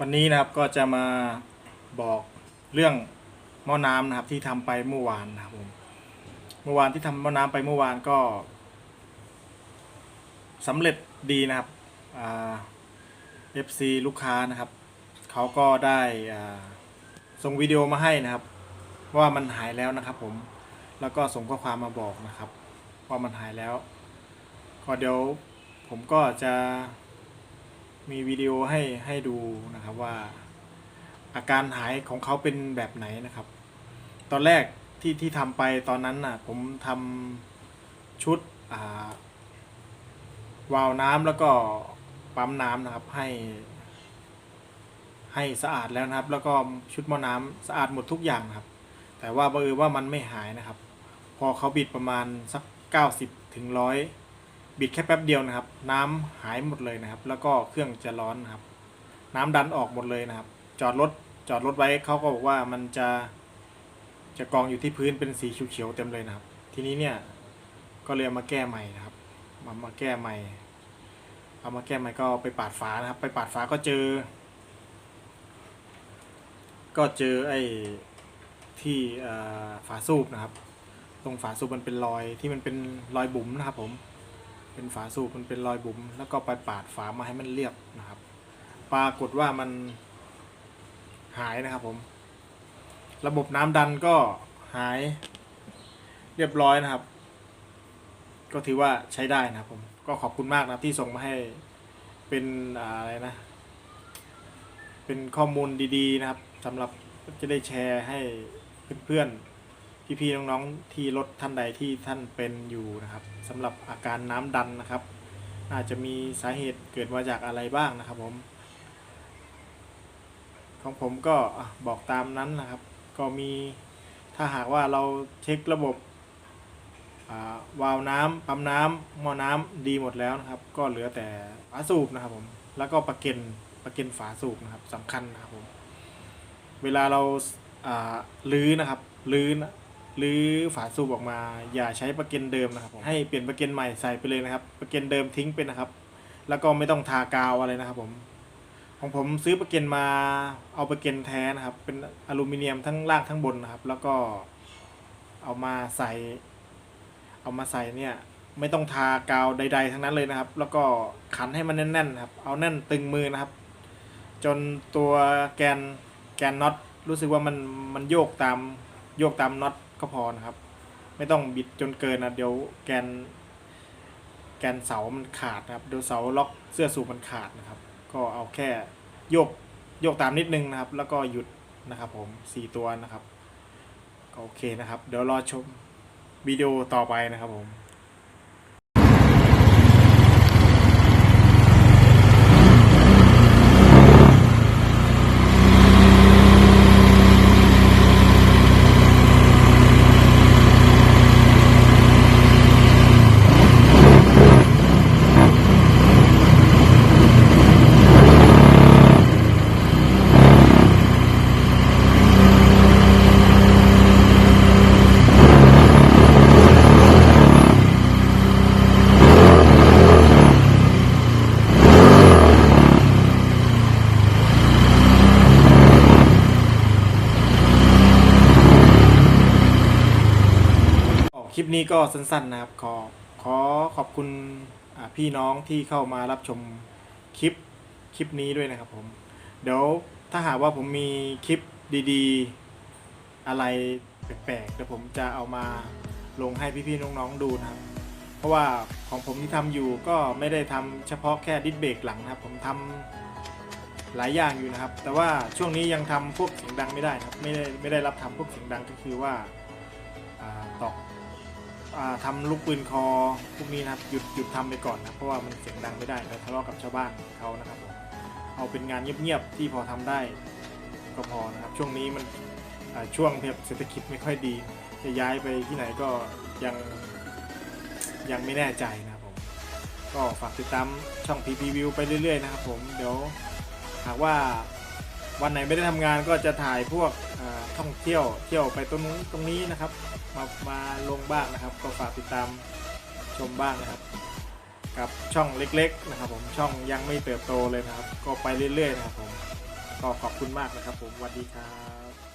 วันนี้นะครับก็จะมาบอกเรื่องหม้อน้ำนะครับที่ทำไปเมื่อวานนะครับผมเมื่อวานที่ทำหม้อน้ำไปเมื่อวานก็สำเร็จดีนะครับเอ่า FC ลูกค้านะครับเขาก็ได้ส่งวิดีโอมาให้นะครับ ว่ามันหายแล้วนะครับผมแล้วก็ส่งข้อความมาบอกนะครับ ว่ามันหายแล้ว ก็เดี๋ยวผมก็จะ มีวิดีโอให้ให้ดูนะครับว่า อาการหายของเขาเป็นแบบไหนนะครับ ตอนแรกที่ที่ทำไปตอนนั้นน่ะผมทำชุดาวาล์วน้ำแล้วก็ปั๊มน้ำนะครับให้ ให้สะอาดแล้วนะครับ แล้วก็ชุดหม้อน้ำสะอาดหมดทุกอย่างนะครับ แต่ว่าบังเอิญว่ามันไม่หายนะครับ พอเขาบิดประมาณสัก 90ถึงร้อย บิดแค่แป๊บเดียวนะครับ น้ำหายหมดเลยนะครับ แล้วก็เครื่องจะร้อนนะครับ น้ำดันออกหมดเลยนะครับ จอดรถจอดรถไว้เขาก็บอกว่ามันจะจะกองอยู่ที่พื้นเป็นสีเขียวๆเต็มเลยนะครับ ทีนี้เนี่ยก็เลยเอามาแก้ใหม่นะครับมามาแก้ใหม่ เอามาแก้ใหม่ก็ไปปาดฝานะครับ ไปปาดฝาก็เจอ ก็เจอไอ้ที่ฝาสูบนะครับ ตรงฝาสูบมันเป็นรอยที่มันเป็นรอยบุ๋มนะครับผม เป็นฝาสูบมันเป็นรอยบุ๋มแล้วก็ไปปาดฝามาให้มันเรียบนะครับ ปรากฏว่ามันหายนะครับผม ระบบน้ำดันก็หายเรียบร้อยนะครับ ก็ถือว่าใช้ได้นะครับผมก็ขอบคุณมากนะที่ส่งมาให้เป็นอ่าอะไรนะ เป็นข้อมูลดีๆนะครับสำหรับจะได้แชร์ให้เพื่อนๆ พี่ๆน้องๆที่รถท่านใดที่ท่านเป็นอยู่นะครับสำหรับอาการน้ำดันนะครับ อาจจะมีสาเหตุเกิดมาจากอะไรบ้างนะครับผม ของผมก็บอกตามนั้นนะครับ ก็มีถ้าหากว่าเราเช็คระบบาวาล์วน้ำปั๊มน้ำหม้อน้ำดีหมดแล้วนะครับ ก็เหลือแต่ฝาสูบนะครับผมแล้วก็ประเก็นประเก็นฝาสูบนะครับสำคัญนะครับผมเวลาเราาลื้อนะครับลื้อนะ ลื้อฝาสูบออกมา อย่าใช้ประเก็นเดิมนะครับผมให้เปลี่ยนประเก็นใหม่ใส่ไปเลยนะครับประเก็นเดิมทิ้งไปนะครับ แล้วก็ไม่ต้องทากาวอะไรนะครับผมของผมซื้อประเก็นมาเอาประเก็นแท้นะครับ เป็นอลูมิเนียมทั้งล่างทั้งบนนะครับ แล้วก็เอามาใส่ เอามาใส่เนี่ย ไม่ต้องทากาวใด ๆ ทั้งนั้นเลยนะครับ แล้วก็ขันให้มันแน่นๆครับ เอาแน่นตึงมือนะครับ จนตัวแกนแกนน็อตรู้สึกว่ามันมันโยกตามโยกตามน็อต ก็พอนะครับ ไม่ต้องบิดจนเกินนะเดี๋ยวแกน แกนเสามันขาดนะครับเดี๋ยวเสาล็อกเสื้อสูบมันขาดนะครับ ก็เอาแค่โยกโยกตามนิดนึงนะครับ แล้วก็หยุดนะครับ ผมสี่ตัวนะครับก็โอเคนะครับ เดี๋ยวรอชมวิดีโอต่อไปนะครับผม ปนี้ก็สั้นๆนะครับ ขอขอขอบคุณพี่น้องที่เข้ามารับชมคลิปคลิปนี้ด้วยนะครับผม เดี๋ยวถ้าหากว่าผมมีคลิปดีๆ อะไรแปลกๆเดี๋ยวผมจะเอามาลงให้พี่ๆน้องๆดูนะครับ เพราะว่าของผมที่ทำอยู่ก็ไม่ได้ทำเฉพาะแค่ดิสเบรกหลังนะครับ ผมทำหลายอย่างอยู่นะครับ แต่ว่าช่วงนี้ยังทำพวกเสียงดังไม่ได้นะครับ ไม่ได้ไม่ได้รับทำพวกเสียงดังก็คือว่าตอก อ่าทำลูกปืนคอพวกนี้นะครับหยุดหยุดทำไปก่อนนะเพราะว่ามันเสียงดังไม่ได้แล้วทะเลาะกับชาวบ้านเขานะครับเอาเป็นงานเงียบๆที่พอทำได้ก็พอนะครับ ช่วงนี้มันช่วงแบบเศรษฐกิจไม่ค่อยดี จะย้ายไปที่ไหนก็ยังยังไม่แน่ใจนะครับผมก็ฝากติดตามช่อง PP View ไปเรื่อยๆนะครับผมเดี๋ยวหากว่าวันไหนไม่ได้ทำงานก็จะถ่ายพวกท่องเที่ยวเที่ยวไปตรงนู้นตรงนี้นะครับ มามาลงบ้างนะครับ ก็ฝากติดตามชมบ้างนะครับ กับช่องเล็กๆนะครับ ผมช่องยังไม่เติบโตเลยนะครับ ก็ไปเรื่อยๆนะครับผมก็ขอบคุณมากนะครับ ผมสวัสดีครับ